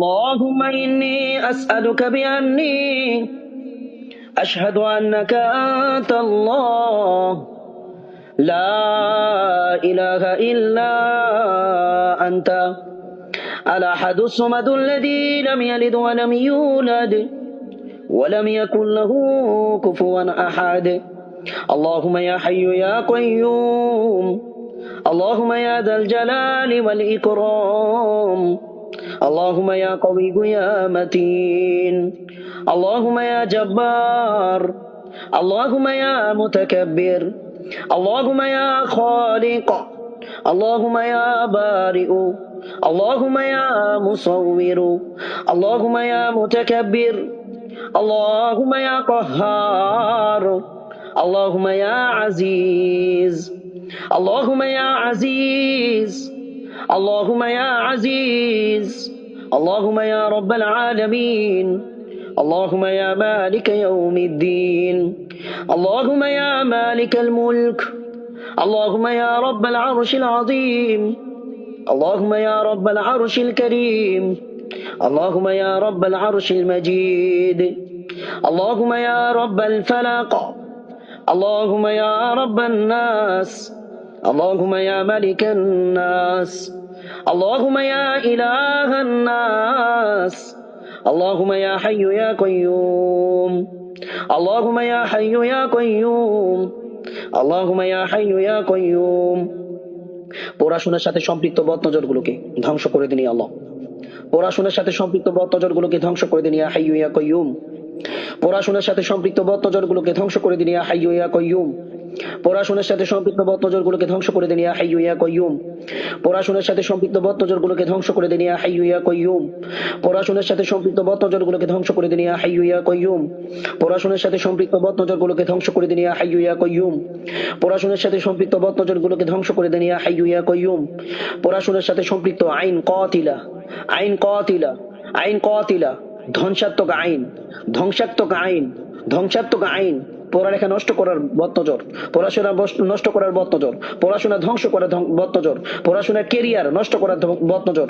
اللهم إني أسألك بأني أشهد أنك أنت الله. لا إله إلا أنت. الأحد الصمد الذي لم يلد ولم يولد ولم يكن له كفوا أحد. اللهم يا حي يا قيوم. اللهم يا ذا الجلال والإكرام. اللهم يا قوي يا متين اللهم يا جبار اللهم يا متكبر اللهم يا خالق اللهم يا بارئ اللهم يا مصور اللهم يا متكبر اللهم يا قهار اللهم يا عزيز اللهم يا عزيز اللهم يا عزيز اللهم يا رب العالمين اللهم يا مالك يوم الدين اللهم يا مالك الملك اللهم يا رب العرش العظيم اللهم يا رب العرش الكريم اللهم يا رب العرش المجيد اللهم يا رب الفلق اللهم يا رب الناس اللهم يا ملك الناس اللهم يا إله الناس اللهم يا حي يا قيوم اللهم يا حي يا قيوم اللهم يا حي يا قيوم পড়াশোনার সাথে সম্পৃক্ত বদনজরগুলোকে ধ্বংস করে দিন ইয়া আল্লাহ পড়াশোনার সাথে সম্পৃক্ত বদনজরগুলোকে ধ্বংস করে দিন ইয়া হাইয়ু ইয়া কাইয়ুম পড়াশোনার সাথে সম্পৃক্ত বদনজরগুলোকে ধ্বংস করে দিন ইয়া হাইয়ু ইয়া কাইয়ুম পড়াশোনার সাথে সম্পৃক্ত বদনজরগুলোকে ধ্বংস করে দিন ইয়া হাইয়ু ইয়া কাইয়ুম পড়াশোনার সাথে সম্পৃক্ত বদনজরগুলোকে ধ্বংস করে দিন ইয়া হাইয়ু ইয়া কাইয়ুম পড়াশোনার সাথে সম্পৃক্ত বদনজরগুলোকে ধ্বংস করে দিন ইয়া হাইয়ু ইয়া কাইয়ুম পড়াশোনার সাথে সম্পৃক্ত বদনজরগুলোকে ধ্বংস করে দিন ইয়া হাইয়ু ইয়া কাইয়ুম পড়াশোনার সাথে সম্পৃক্ত বদনজরগুলোকে ধ্বংস করে দিন ইয়া হাইয়ু ইয়া কাইয়ুম পড়াশোনার সাথে সম্পৃক্ত আইন কাতিলা। আইন কাতিলা। আইন কাতিলা। ধ্বংসাত্মক আইন। ধ্বংসাত্মক আইন। ধ্বংসাত্মক আইন। পড়ালেখা নষ্ট করার বদনজর পড়াশোনা নষ্ট করার বদনজর পড়াশোনা ধ্বংস করার বদনজর পড়াশোনার কেরিয়ার নষ্ট করার বদনজর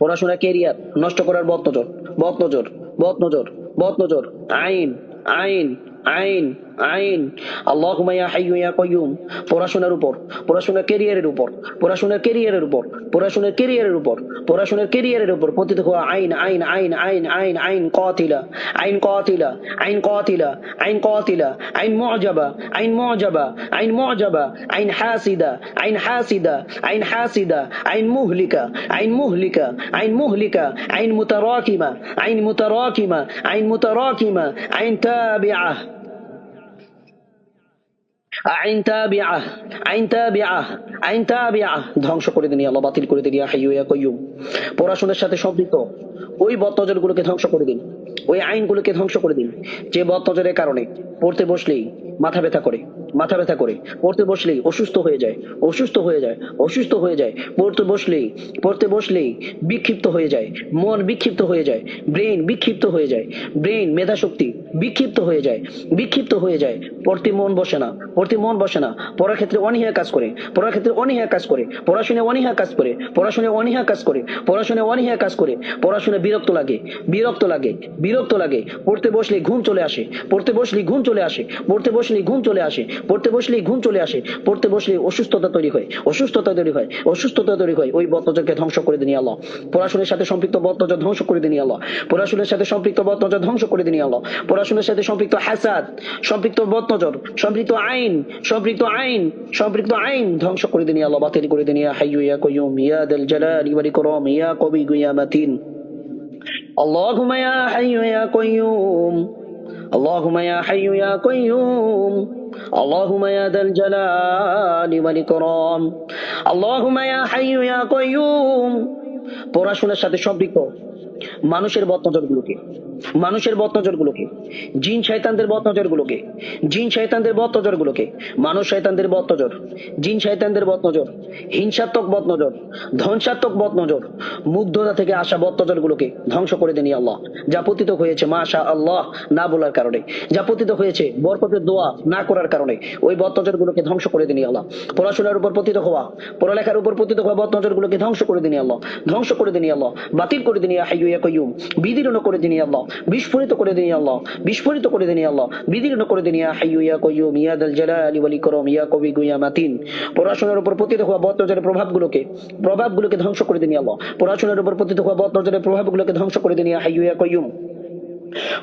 পড়াশোনা কেরিয়ার নষ্ট করার বদনজর বদনজর বদনজর বদনজর আইন আইন আইন আইন। আল্লাহুম্মা ইয়া হাইয়ু ইয়া কাইয়ুম পড়াশোনার উপর পড়াশোনার কেরিয়ারের উপর পড়াশোনার কেরিয়ারের উপর পড়াশোনার কেরিয়ারের উপর পড়াশোনার কেরিয়ারের উপর পতিত হওয়া আইন আইন আইন আইন আইন আইন কাতিলা আইন কাতিলা আইন কাতিলা আইন কাতিলা, আইন মুআজাবা আইন মুআজাবা আইন মুআজাবা আইন হাসিদা আইন হাসিদা আইন হাসিদা, আইন মুহলিকা আইন মুহলিকা আইন মুহলিকা, আইন মুতারাকিমা আইন মুতারাকিমা আইন মুতারাকিমা, আইন তাবিআহ আইন তাবিআহ আইন তাবিআহ আইন তাবিআহ ধ্বংস করে দিন আল্লাহ, বাতিল করে দিন পড়াশোনার সাথে সম্পৃক্ত। ওই বদনজরগুলোকে ধ্বংস করে দিন। ওই আইনগুলোকে ধ্বংস করে দিন। যে বদনজরের কারণে পড়তে বসলেই মাথা ব্যথা করে। মাথা ব্যথা করে, পড়তে বসলেই অসুস্থ হয়ে যায়, অসুস্থ হয়ে যায়, অসুস্থ হয়ে যায়। পড়তে বসলেই পড়তে বসলেই বিক্ষিপ্ত হয়ে যায়, মন বিক্ষিপ্ত হয়ে যায় ব্রেন বিক্ষিপ্ত হয়ে যায় ব্রেন মেধাশক্তি বিক্ষিপ্ত হয়ে যায়, বিক্ষিপ্ত হয়ে যায়। পড়তে মন বসে না, পড়তে মন বসে না। পড়ার ক্ষেত্রে অনীহা কাজ করে, পড়ার ক্ষেত্রে অনীহা কাজ করে পড়াশোনায় অনীহা কাজ করে পড়াশোনায় অনীহা কাজ করে পড়াশোনায় অনীহা কাজ করে পড়াশোনায় বিরক্ত লাগে বিরক্ত লাগে বিরক্ত লাগে। পড়তে বসলে ঘুম চলে আসে, পড়তে বসলে ঘুম চলে আসে, পড়তে বসলে ঘুম চলে আসে পড়তে বসলেই ঘুম চলে আসে পড়তে বসলে অসুস্থতা তৈরি হয় অসুস্থতা তৈরি হয় অসুস্থতা তৈরি হয় ওই বদনজরকে ধ্বংস করে দিন আল্লাহ পড়াশোনার সাথে সম্পৃক্ত বদনজর ধ্বংস করে দিন আল্লাহ পড়াশোনার সাথে সম্পৃক্ত বদনজর ধ্বংস করে দিন আল্লাহ পড়াশোনার সাথে সম্পৃক্ত হাসাদ সম্পৃক্ত বদনজর সম্পৃক্ত আইন সম্পৃক্ত আইন সম্পৃক্ত আইন ধ্বংস করে দিন আল্লাহ বাতিল করে দিন ইয়া হাইয়ু ইয়া কাইয়ুম ইয়া দাল জালালি ওয়াল ইকরাম ইয়া কবি ইয়া মাতিন اللهم يا حي يا قيوم اللهم يا حي يا قيوم اللهم يا ذا الجلال والإكرام اللهم يا حي يا قيوم পড়াশোনার সাথে সম্পৃক্ত মানুষের বদনজর গুলোকে মানুষের বদনজর গুলোকে জিন শয়তানদের বদনজর গুলোকে জিন শয়তানদের বদনজর গুলোকে মানুষ শয়তানদের বদনজর। জিন শয়তানদের বদনজর। হিংসাত্মক বদনজর। ধ্বংসাত্মক বদনজর। মুগ্ধতা থেকে আসা বদনজর গুলোকে ধ্বংস করে দেনি আল্লাহ, যা পতিত হয়েছে মাশা আল্লাহ না বলার কারণে। যা পতিত হয়েছে বরকতের দোয়া না করার কারণে। ওই বদনজর গুলোকে ধ্বংস করে দিনি আল্লাহ। পড়াশোনার উপর পতিত হওয়া, পড়ালেখার উপর পতিত হওয়া বদনজর গুলোকে ধ্বংস করে দিনি আল্লাহ। ধ্বংস করে দিনি আল্লাহ। বাতিল করে দিনি হাইয়ু বিদীর্ণ করে দিনি আল্লাহ। বিস্ফোরিত করে দিনি আল্লাহ। বিস্ফোরিত করে আল্লাহ। বিদীর্ণ করে ইয়া কাইয়ুম, ইয়া দাল জালালি ওয়াল ইকরাম, ইয়া কবি গুয়া মাতিন। পড়াশোনার উপর পতিত হওয়া বদনজরের প্রভাবগুলোকে প্রভাবগুলোকে ধ্বংস করে দিন আল্লাহ। পড়াশোনার উপর পতিত হওয়া বদনজরের প্রভাবগুলোকে ধ্বংস করে দিনি ইয়া কাইয়ুম।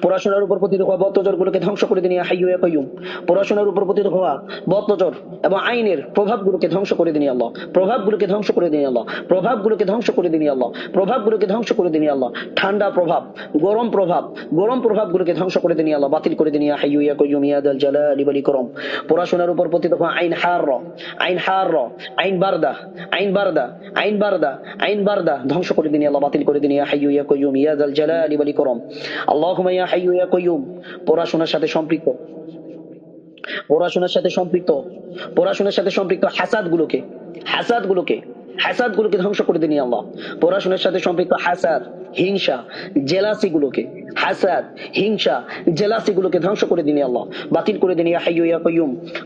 পড়াশোনার উপর পতিত হওয়া বদনজর গুলোকে ধ্বংস করে দিনি হাইয়ু ইয়া কাইয়ুম পড়াশোনার উপর পতিত হওয়া বদনজর এবং আইনের প্রভাবগুলোকে ধ্বংস করে দিনি আল্লাহ। প্রভাবগুলোকে ধ্বংস করে দিনি আল্লাহ। প্রভাবগুলোকে ধ্বংস করে দিনি আল্লাহ। প্রভাবগুলোকে ধ্বংস করে দিনি আল্লাহ। ঠান্ডা প্রভাব, গরম প্রভাব, গরম প্রভাবগুলোকে ধ্বংস করে দিনি আল্লাহ। বাতিল করে দিনি হাইয়ু ইয়া কাইয়ুম ইয়া দাল জালালি ওয়াল ইকরাম। পড়াশোনার উপর পতিত হওয়া আইন হার আইন হার, আইন বারদা আইন বারদা আইন বারদা আইন বারদা ধ্বংস করে দিনি আল্লাহ। বাতিল করে দিনি হাইয়ু ইয়া কাইয়ুম ইয়া দাল জালালি ওয়াল ইকরাম। আল্লাহুম্মা পড়াশোনার সাথে সম্পৃক্ত। পড়াশোনার সাথে সম্পৃক্ত। পড়াশোনার সাথে সম্পৃক্ত হাসাদ গুলোকে হাসাদ গুলোকে হাসাদ গুলোকে ধ্বংস করে দিন আল্লাহ। পড়াশোনার সাথে সম্পৃক্ত হাসাদ। হিংসা জেলাসি গুলোকে হাসাদ, হিংসা জেলাসি গুলোকে ধ্বংস করে দিনি আল্লাহ। বাতিল করে দিনি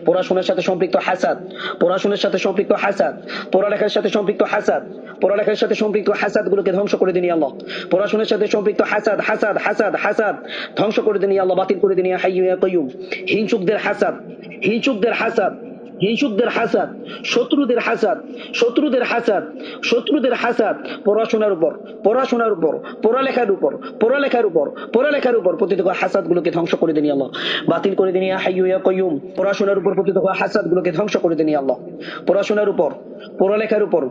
পড়াশোনার সাথে সম্পৃক্ত হাসাদ, পড়াশোনার সাথে সম্পৃক্ত হাসাদ, পড়ালেখার সাথে সম্পৃক্ত হাসাদ, পড়ালেখার সাথে সম্পৃক্ত হাসাদ গুলোকে ধ্বংস করে দিনি আল্লাহ। পড়াশোনার সাথে সম্পৃক্ত হাসাদ হাসাদ হাসাদ হাসাদ, ধ্বংস করে দিনি আল্লাহ, বাতিল করে দিনি ইয়া হাইয়ু ইয়া কাইয়ুম হিংসুকদের হাসাদ হিংসুকদের হাসাদ হিংসুকদের হাসাদ, শত্রুদের হাসাদ শত্রুদের হাসাদ শত্রুদের হাসাদ, পড়াশোনার উপর পড়াশোনার উপর, পড়ালেখার উপর পড়ালেখার উপর পড়ালেখার উপর হওয়া হাসাদ গুলোকে ধ্বংস করে দিনি আল্লাহ। বাতিল করে দিনি ইয়া হাইয়ু ইয়া কাইয়ুম পড়াশোনার উপর হওয়া হাসাদ গুলোকে ধ্বংস করে দিনি আল্লাহ। পড়াশোনার উপর, পড়ালেখার উপর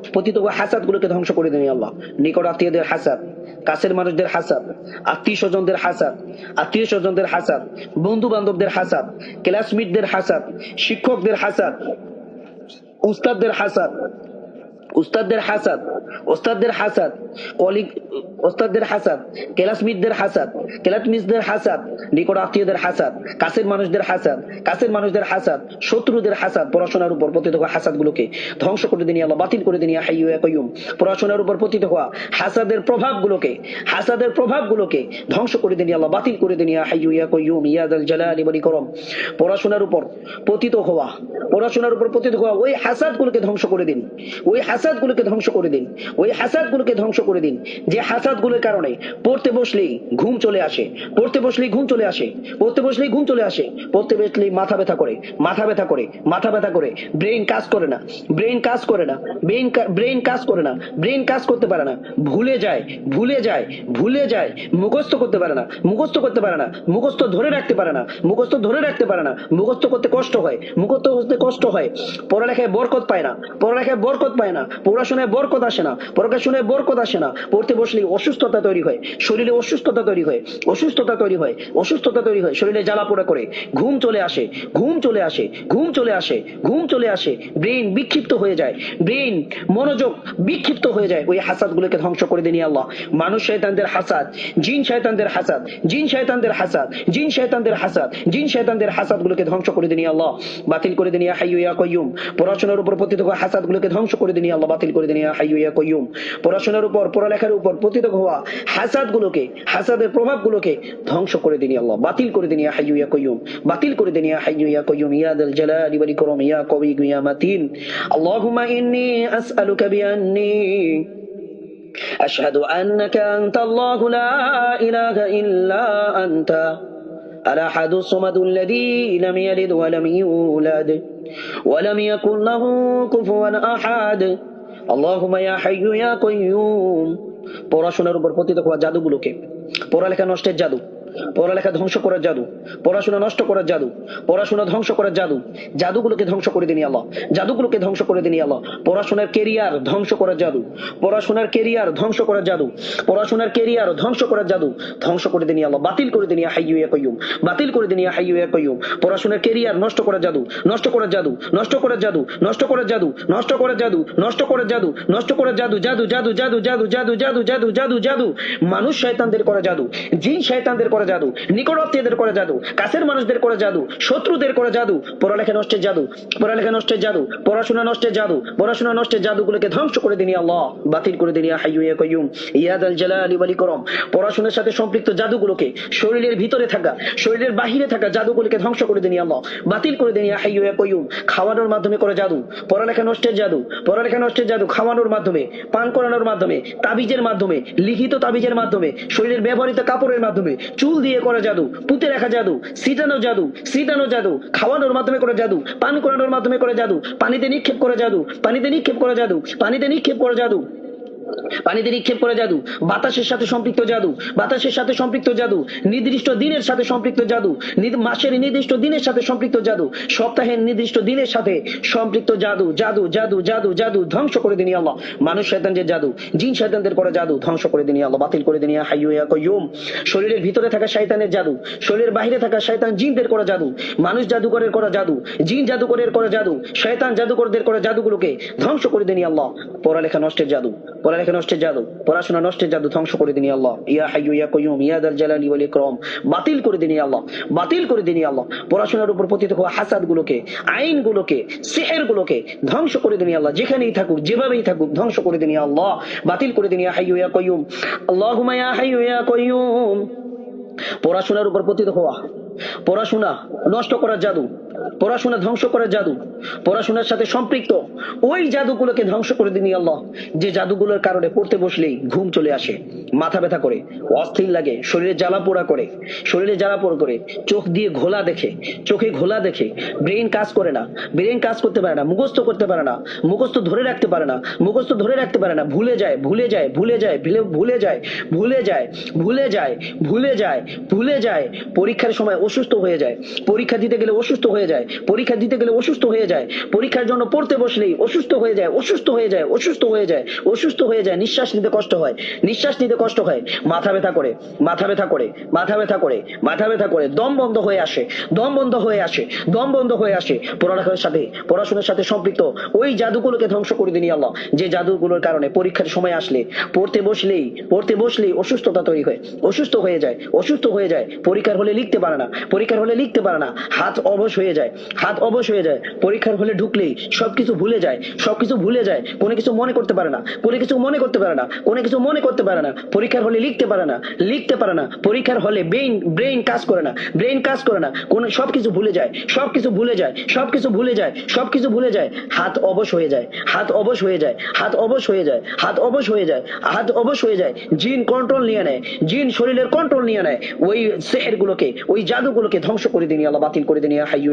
হওয়া হাসাদ গুলোকে ধ্বংস করে দিনি আল্লাহ। নিকট আত্মীয়দের হাসাদ, কাছের মানুষদের হাসাদ, আত্মীয় স্বজনদের হাসাদ, আত্মীয় স্বজনদের হাসাদ বন্ধু বান্ধবদের হাসাদ ক্লাসমেটদের হাসাদ, শিক্ষকদের হাসাদ উস্তাদদের হাসাদ উস্তাদদের হাসাদ ওস্তাদদের হাসাদ, কলিগ ওস্তাদদের হাসাদ, ক্লাসমিটদের হাসাদ ক্লাসমিটদের হাসাদ, নিকট আত্মীয়দের হাসাদ, কাছের মানুষদের হাসাদ, কাছের মানুষদের হাসাদ, শত্রুদের হাসাদ, পড়াশোনার উপর পতিত হওয়া হাসাদ গুলোকে ধ্বংস করে দিনি আল্লাহ, বাতিল করে দিনি ইয়া হাইয়ু ইয়া পড়াশোনার উপর পতিত হওয়া হাসাদের প্রভাব গুলোকে হাসাদের প্রভাব গুলোকে ধ্বংস করে দিনি আল্লাহ, বাতিল করে দিনি ইয়া হাইয়ু ইয়া কাইয়ুম ইয়া দাল জালালি ওয়াল ইকরাম, পড়াশোনার উপর পতিত হওয়া, পড়াশোনার উপর পতিত হওয়া ওই হাসাদ গুলোকে ধ্বংস করে দিন, ওই হাসাদ গুলোকে ধ্বংস করে দিন। ওই হাসাদ গুলোকে ধ্বংস করে দিন। যে হাসাদগুলোর কারণে পড়তে বসলেই ঘুম চলে আসে, পড়তে বসলেই ঘুম চলে আসে, পড়তে বসলেই ঘুম চলে আসে, পড়তে বসলেই মাথা ব্যথা করে, মাথা ব্যথা করে, মাথা ব্যথা করে ব্রেন কাজ করে না ব্রেন কাজ করে না ব্রেন ব্রেন কাজ করে না ব্রেন কাজ করতে পারে না, ভুলে যায় ভুলে যায় ভুলে যায়, মুখস্থ করতে পারে না, মুখস্থ করতে পারে না, মুখস্থ ধরে রাখতে পারে না, মুখস্থ ধরে রাখতে পারে না, মুখস্থ করতে কষ্ট হয়, মুখস্থ করতে কষ্ট হয়, পড়ালেখায় বরকত পায় না, পড়ালেখায় বরকত পায় না পড়াশোনায় বরকত আসে না পড়াশোনায় বরকত আসে না। পড়তে বসলেই অসুস্থতা তৈরি হয়, শরীরে অসুস্থতা তৈরি হয়, অসুস্থতা তৈরি হয়, অসুস্থতা তৈরি হয়, শরীরে জ্বালা পোড়া করে, ঘুম চলে আসে, ঘুম চলে আসে, ঘুম চলে আসে, ঘুম চলে আসে ব্রেন বিক্ষিপ্ত হয়ে যায় ব্রেন মনোযোগ বিক্ষিপ্ত হয়ে যায়, ওই হাসাদ গুলোকে ধ্বংস করে দিনি আল্লাহ। মানুষ শয়তানদের হাসাদ, জিন শয়তানদের হাসাদ, জিন শয়তানদের হাসাদ, জিন শয়তানদের হাসাদ, জিন শয়তানদের হাসাদ গুলোকে ধ্বংস করে দিনি আল্লাহ। বাতিল করে দিনি ইয়া হাইয়ু ইয়া কাইয়ুম পড়াশোনার উপর পতিত হাসাদ গুলোকে ধ্বংস করে দিনি আল্লাহ বাতিল করে দিনি ইয়া হাইয়ু ইয়া কাইয়ুম পড়াশোনার উপর পড়ালেখার উপর পতিত হওয়া হাসাদ গুলোকে হাসাদের প্রভাব গুলোকে ধ্বংস করে দিনি আল্লাহ বাতিল করে দিনি ইয়া হাইয়ু ইয়া কাইয়ুম বাতিল করে দিনি ইয়া হাইয়ু ইয়া কাইয়ুম ইয়া দাল জালালি ওয়াল ইকরাম ইয়া কবি ইয়া মাতিন আল্লাহুম্মা ইন্নী আসআলুকা বিআন্নী أشهد أنك أنت الله لا إله إلا أنت الأحد الصمد الذي لم يلد ولم يولد ولم يكن له كفوا أحد اللهم يا حي يا قيوم পড়াশোনার উপর পতিত হওয়া জাদুগুলোকে পড়ালেখা নষ্টের জাদু পড়ালেখা ধ্বংস করার জাদু পড়াশোনা নষ্ট করার জাদু পড়াশোনা ধ্বংস করার জাদু জাদুগুলোকে ধ্বংস করে দিনি আল্লাহ জাদুগুলোকে ধ্বংস করে দিনি আল্লাহ পড়াশোনার কেরিয়ার ধ্বংস করার জাদু পড়াশোনার কেরিয়ার ধ্বংস করার জাদু পড়াশোনার কেরিয়ার ধ্বংস করার জাদু ধ্বংস করে দিনি আল্লাহ বাতিল করে দিনি হাইয়ু ইয়া কাইয়ুম বাতিল করে দিনি হাইয়ু ইয়া কাইয়ুম পড়াশোনার কেরিয়ার নষ্ট করার জাদু নষ্ট করার জাদু নষ্ট করার জাদু নষ্ট করার জাদু নষ্ট করার জাদু নষ্ট করার জাদু নষ্ট করার জাদু জাদু জাদু জাদু জাদু জাদু জাদু জাদু জাদু জাদু মানুষ শয়তানদের করে জাদু জিন শয়তানদের করে জাদু নিকটাত্মীয়দের করে জাদু, কাছের মানুষদের করে জাদু, শত্রুদের করে জাদু, পড়ালেখা নষ্টের জাদু, পড়ালেখা নষ্টের জাদু, পড়াশোনা নষ্টের জাদু, পড়াশোনা নষ্টের জাদুগুলোকে ধ্বংস করে দিনি আল্লাহ, বাতিল করে দিনি হাইয়ু ইয়া কাইয়ুম ইয়াদ আল জালালি ওয়াল পড়াশোনার সাথে সম্পৃক্ত জাদুগুলোকে, শরীরের ভিতরে থাকা, শরীরের বাহিরে থাকা জাদুগুলোকে ধ্বংস করে দিনি আল্লাহ, বাতিল করে দিনি হাইয়ু ইয়া কাইয়ুম খাওয়ানোর মাধ্যমে করে জাদু, পড়ালেখা নষ্টের জাদু, পড়ালেখা নষ্টের জাদু খাওয়ানোর মাধ্যমে, পান করানোর মাধ্যমে, তাবিজের মাধ্যমে, লিখিত তাবিজের মাধ্যমে, শরীরের ব্যবহৃত কাপড়ের মাধ্যমে, চুল দিয়ে করা জাদু, পুঁতে রাখা জাদু সিটানো জাদু সিটানো জাদু, খাওয়ানোর মাধ্যমে করা জাদু, পান করানোর মাধ্যমে করা জাদু, পানিতে নিক্ষেপ করা জাদু, পানিতে নিক্ষেপ করা জাদু, পানিতে নিক্ষেপ করা জাদু। পানিতে নিক্ষেপ করে জাদু, বাতাসের সাথে সম্পৃক্ত জাদু, বাতাসের সাথে সম্পৃক্ত জাদু, নির্দিষ্ট দিনের সাথে সম্পৃক্ত জাদু মাসের নির্দিষ্ট দিনের সাথে সম্পৃক্ত জাদু, সপ্তাহের নির্দিষ্ট দিনের সাথে সম্পৃক্ত জাদু জাদু জাদু জাদু জাদু, ধ্বংস করে দিনি আল্লাহ। মানুষ শয়তানদের জাদু, জিন শয়তানদের করে জাদু, ধ্বংস করে দিনি আল্লাহ, বাতিল করে দিনি। হাইয়ু ইয়া কাইয়ুম শরীরের ভিতরে থাকা শয়তানের জাদু, শরীরের বাইরে থাকা শয়তান জিনদের করা জাদু, মানুষ জাদুকরের করা জাদু, জিন জাদুকরের করা জাদু, শয়তান জাদুকরদের করা জাদুগুলোকে ধ্বংস করে দিনি আল্লাহ। পড়ালেখা নষ্টের জাদু, পড়ালেখা নষ্টের জাদু, পড়াশোনা নষ্টের জাদু ধ্বংস করে দিনি আল্লাহ। ইয়া হাইয়ু, ইয়া কাইয়ুম, ইয়া দাল জালালি ওয়াল ইকরাম। বাতিল করে আল্লাহ, বাতিল করে আল্লাহ। পড়াশোনার উপর পতিত হওয়া হাসাদ গুলোকে আইন গুলোকে গুলোকে ধ্বংস করে আল্লাহ। যেখানেই থাকুক, যেভাবেই থাকুক, ধ্বংস করে দিনি আল্লাহ। বাতিল করে দিনি ইয়া হাইয়ু, ইয়া কাইয়ুম। আল্লাহুম্মা ইয়া হাইয়ু, ইয়া কাইয়ুম। পড়াশোনার উপর পতিত হওয়া, পড়াশোনা নষ্ট করার জাদু পড়াশোনা ধ্বংস করার জাদু। পড়াশোনার সাথে সম্পৃক্ত ওই জাদুগুলোকে ধ্বংস করে দিনি আল্লাহ। যে জাদুগুলোর কারণে পড়তে বসলেই ঘুম চলে আসে, মাথা ব্যথা করে, অস্থির লাগে, শরীরে জ্বালা পোড়া করে, শরীরে জ্বালা পোড়া করে, চোখ দিয়ে ঘোলা দেখে, চোখে ঘোলা দেখে ব্রেন কাজ করে না ব্রেন কাজ করতে পারে না, মুখস্থ করতে পারে না, মুখস্থ ধরে রাখতে পারে না, মুখস্থ ধরে রাখতে পারে না, ভুলে যায় ভুলে যায় ভুলে যায়, ভুলে- ভুলে যায় ভুলে যায় ভুলে যায় ভুলে যায় ভুলে যায়, পরীক্ষার সময় অসুস্থ হয়ে যায়, পরীক্ষা দিতে গেলে অসুস্থ হয়ে যায়। পরীক্ষা দিতে গেলে অসুস্থ হয়ে যায়। পরীক্ষার জন্য পড়তে বসলেই অসুস্থ হয়ে যায়, অসুস্থ হয়ে যায়, অসুস্থ হয়ে যায়, অসুস্থ হয়ে যায়, নিঃশ্বাস নিতে কষ্ট হয়, নিঃশ্বাস নিতে কষ্ট হয়, মাথা ব্যথা করে, মাথা ব্যথা করে, মাথা ব্যথা করে, মাথা ব্যথা করে, দম বন্ধ হয়ে আসে, দম বন্ধ হয়ে আসে, দম বন্ধ হয়ে আসে, পড়ালেখার সাথে, পড়াশোনার সাথে সম্পৃক্ত ওই জাদুগুলোকে ধ্বংস করে দিনি আল্লাহ। যে জাদুগুলোর কারণে পরীক্ষার সময় আসলে পড়তে বসলেই পড়তে বসলেই অসুস্থতা তৈরি হয়, অসুস্থ হয়ে যায়, অসুস্থ হয়ে যায়, পরীক্ষার হলে লিখতে পারে না, পরীক্ষার হলে লিখতে পারে না, হাত অবশ হয়ে যায়, হাত অবশ হয়ে যায়, পরীক্ষার হলে ঢুকলেই সবকিছু ভুলে যায়, সবকিছু ভুলে যায়, কোনো কিছু মনে করতে পারে না, কোনো কিছু মনে করতে পারে না, কোনো কিছু মনে করতে পারে না, পরীক্ষার হলে লিখতে পারে না, লিখতে পারে না, পরীক্ষার হলে ব্রেইন ব্রেইন কাজ করে না ব্রেইন কাজ করে না, কোনো, সবকিছু ভুলে যায়, সবকিছু ভুলে যায়, সবকিছু ভুলে যায়, সবকিছু ভুলে যায়, হাত অবশ হয়ে যায়, হাত অবশ হয়ে যায়, হাত অবশ হয়ে যায়, হাত অবশ হয়ে যায়, হাত অবশ হয়ে যায়, জিন কন্ট্রোল নিয়ে নেয়, জিন শরীরের কন্ট্রোল নিয়ে নেয়, ওই সেহের গুলোকে ওই জাদুগুলোকে ধ্বংস করে দিনি আল্লাহ বাতিল করে দিনি ইয়া হাইয়ু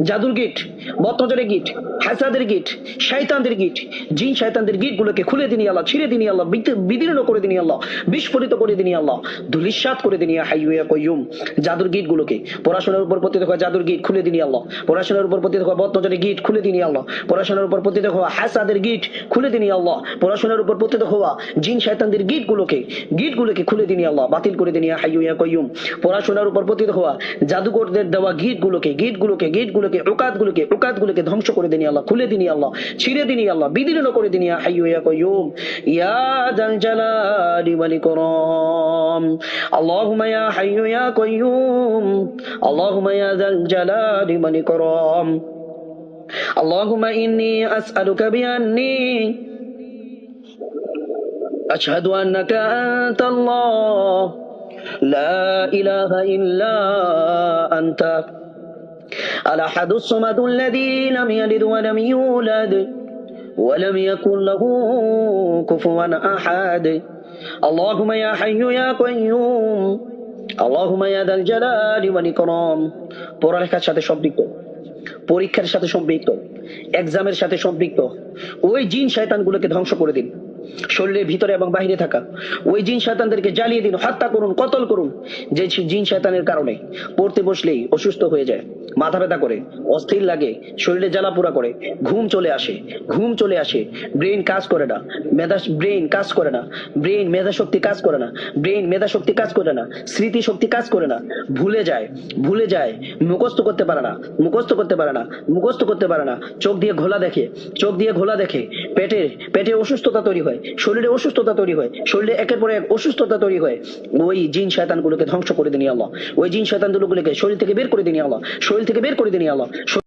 জাদুর গিট বত্তজরের গিট হাসাদের গিট শয়তানদের গিট জিন শয়তানদের গিট গুলোকে খুলে দিনি আল্লাহ ছিঁড়ে দিনি আল্লাহ বিদীর্ণ করে দিনি আল্লাহ বিস্ফোরিত করে দিনি আল্লাহ ধুলিস্বাত করে দিনি হাইয়া কয়ুম জাদুর গিট গুলোকে পড়াশোনার উপর পতিত হওয়া জাদুর গিট খুলে দিনি আল্লাহ পড়াশোনার উপর পতিত হওয়া বত্তজরের গিট খুলে দিনি আল্লাহ পড়াশোনার উপর পতিত হওয়া হাসাদের গিট খুলে দিনি আল্লাহ পড়াশোনার উপর পতিত হওয়া জিন শয়তানদের গিট গুলোকে গিট গুলোকে খুলে দিনি আল্লাহ বাতিল করে দিনি হাইয়া কয়ুম পড়াশোনার উপর পতিত হওয়া জাদুকরদের দেওয়া গিট গুলোকে গিট গুলোকে গিট গুলোকে ওকাত গুলোকে ওকাত গুলোকে ধ্বংস করে দিনি আল্লাহ খুলে দিনি আল্লাহ ছিঁড়ে দিনি আল্লাহ বিদীর্ণ করে দিনি হাইয়া কয়ুম ইয়া জাল জালালি ওয়াল ইকরাম আল্লাহুম্মা ইয়া হাইয়ু ইয়া কাইয়ুম আল্লাহুম্মা ইয়া জাল জালালি ওয়াল ইকরাম اللهم إني أسألك بأني أشهد أنك أنت الله لا إله إلا أنت الأحد الصمد الذي لم يلد ولم يولد ولم يكن له كفوا أحد اللهم يا حي يا قيوم اللهم يا ذا الجلال والإكرام পড়ালেখার সাথে সম্পৃক্ত পরীক্ষার সাথে সম্পৃক্ত এক্সামের সাথে সম্পৃক্ত ওই জিন শয়তানগুলোকে ধ্বংস করে দিন শরীরের ভিতরে এবং বাহিরে থাকা। ওই জিন শয়তানদেরকে জ্বালিয়ে দিন, হত্যা করুন, কতল করুন, যে জিন শয়তানের কারণে। পড়তে বসলেই অসুস্থ হয়ে যায়, মাথা ব্যথা করে, অস্থির লাগে, শরীরে জ্বালা পোড়া করে, ঘুম চলে আসে, ঘুম চলে আসে ব্রেন কাজ করে না, মেধা ব্রেন কাজ করে না ব্রেন মেধা শক্তি কাজ করে না ব্রেন মেধা শক্তি কাজ করে না স্মৃতি শক্তি কাজ করে না, ভুলে যায় ভুলে যায়, মুখস্থ করতে পারে না, মুখস্থ করতে পারে না, মুখস্থ করতে পারে না, চোখ দিয়ে ঘোলা দেখে, চোখ দিয়ে ঘোলা দেখে, পেটে পেটে অসুস্থতা তৈরি হয়। শরীরে অসুস্থতা তৈরি হয়। শরীরে একের পর এক অসুস্থতা তৈরি হয়। ওই জিন শয়তানগুলোকে ধ্বংস করে দিনি আল্লাহ। ওই জিন শয়তানগুলোকে শরীর থেকে বের করে দিনি আল্লাহ। শরীর থেকে বের করে দিনি আল্লাহ।